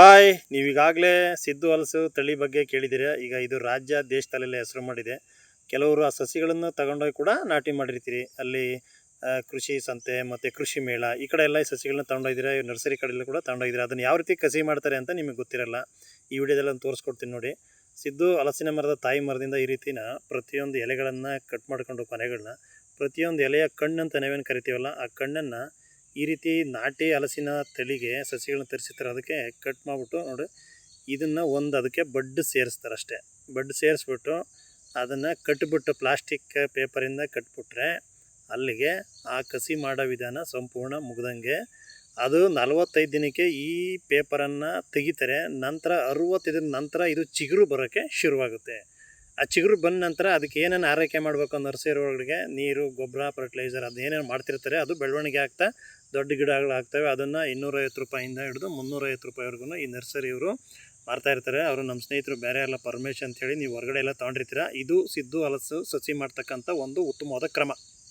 Hi, ನೀವೀಗಾಗಲೇ Siddu ಹಲಸು ತಳಿ ಬಗ್ಗೆ ಕೇಳಿದ್ದೀರ ಈಗ ಇದು ರಾಜ್ಯ ದೇಶದಲ್ಲೆಲ್ಲ ಹೆಸರು ಮಾಡಿದೆ. ಕೆಲವರು ಆ ಸಸಿಗಳನ್ನು ತಗೊಂಡೋಗಿ ಕೂಡ ನಾಟಿ ಮಾಡಿರ್ತೀರಿ. ಅಲ್ಲಿ ಕೃಷಿ ಸಂತೆ ಮತ್ತು ಕೃಷಿ ಮೇಳ, ಈ ಕಡೆ ಎಲ್ಲ ಈ ಸಸಿಗಳನ್ನ ತಗೊಂಡೋಗಿದ್ದೀರಾ ನರ್ಸರಿ ಕಡೆಯಲ್ಲೂ ಕೂಡ ತಗೊಂಡೋಗಿದ್ದೀರಾ ಅದನ್ನು ಯಾವ ರೀತಿ ಕಸಿ ಮಾಡ್ತಾರೆ ಅಂತ ನಿಮಗೆ ಗೊತ್ತಿರಲ್ಲ. ಈ ವಿಡಿಯೋದಲ್ಲಿ ಒಂದು ತೋರಿಸ್ಕೊಡ್ತೀನಿ ನೋಡಿ. ಸಿದ್ದು ಹಲಸಿನ ಮರದ ತಾಯಿ ಮರದಿಂದ ಈ ರೀತಿನ ಪ್ರತಿಯೊಂದು ಎಲೆಗಳನ್ನು ಕಟ್ ಮಾಡ್ಕೊಂಡು ಕೊನೆಗಳನ್ನ ಪ್ರತಿಯೊಂದು ಎಲೆಯ ಕಣ್ಣಂತ ನಾವೇನು ಕರಿತೀವಲ್ಲ, ಆ ಕಣ್ಣನ್ನು ಈ ರೀತಿ ನಾಟಿ ಹಲಸಿನ ತಳಿಗೆ ಸಸಿಗಳನ್ನ ತರಿಸಿರ್ತಾರೆ, ಅದಕ್ಕೆ ಕಟ್ ಮಾಡಿಬಿಟ್ಟು ನೋಡಿ, ಇದನ್ನು ಒಂದು ಅದಕ್ಕೆ ಬಡ್ ಸೇರಿಸ್ತಾರೆ ಅಷ್ಟೇ. ಬಡ್ ಸೇರಿಸ್ಬಿಟ್ಟು ಅದನ್ನು ಕಟ್ಬಿಟ್ಟು ಪ್ಲಾಸ್ಟಿಕ್ ಪೇಪರಿಂದ ಕಟ್ಬಿಟ್ರೆ ಅಲ್ಲಿಗೆ ಆ ಕಸಿ ಮಾಡೋ ವಿಧಾನ ಸಂಪೂರ್ಣ ಮುಗ್ದಂಗೆ ಅದು ನಲವತ್ತೈದು ದಿನಕ್ಕೆ ಈ ಪೇಪರನ್ನು ತೆಗಿತಾರೆ, ನಂತರ ಅರುವತ್ತೈದರ ನಂತರ ಇದು ಚಿಗುರು ಬರೋಕ್ಕೆ ಶುರುವಾಗುತ್ತೆ. ಆ ಚಿಗುರು ಬಂದ ನಂತರ ಅದಕ್ಕೆ ಏನೇನು ಆರೈಕೆ ಮಾಡಬೇಕು ನರ್ಸರಿ ಒಳಗಡೆ ನೀರು, ಗೊಬ್ಬರ ಫರ್ಟಿಲೈಸರ್ ಅದು ಏನೇನು ಮಾಡ್ತಿರ್ತಾರೆ, ಅದು ಬೆಳವಣಿಗೆ ಆಗ್ತಾ ದೊಡ್ಡ ಗಿಡಗಳಾಗ್ತವೆ. ಅದನ್ನು ಇನ್ನೂರೈವತ್ತು ರೂಪಾಯಿಂದ ಹಿಡಿದು ಮುನ್ನೂರೈವತ್ತು ರೂಪಾಯಿವರೆಗೂ ಈ ನರ್ಸರಿಯವರು ಮಾಡ್ತಾ ಇರ್ತಾರೆ. ಅವರು ನಮ್ಮ ಸ್ನೇಹಿತರು ಬೇರೆ ಎಲ್ಲ ಪರ್ಮಿಷನ್ ಅಂತೇಳಿ ನೀವು ಹೊರಗಡೆ ಎಲ್ಲ ತೊಗೊಂಡಿರ್ತೀರ. ಇದು ಸಿದ್ದು ಹಲಸು ಸಸಿ ಮಾಡ್ತಕ್ಕಂಥ ಒಂದು ಉತ್ತಮವಾದ ಕ್ರಮ.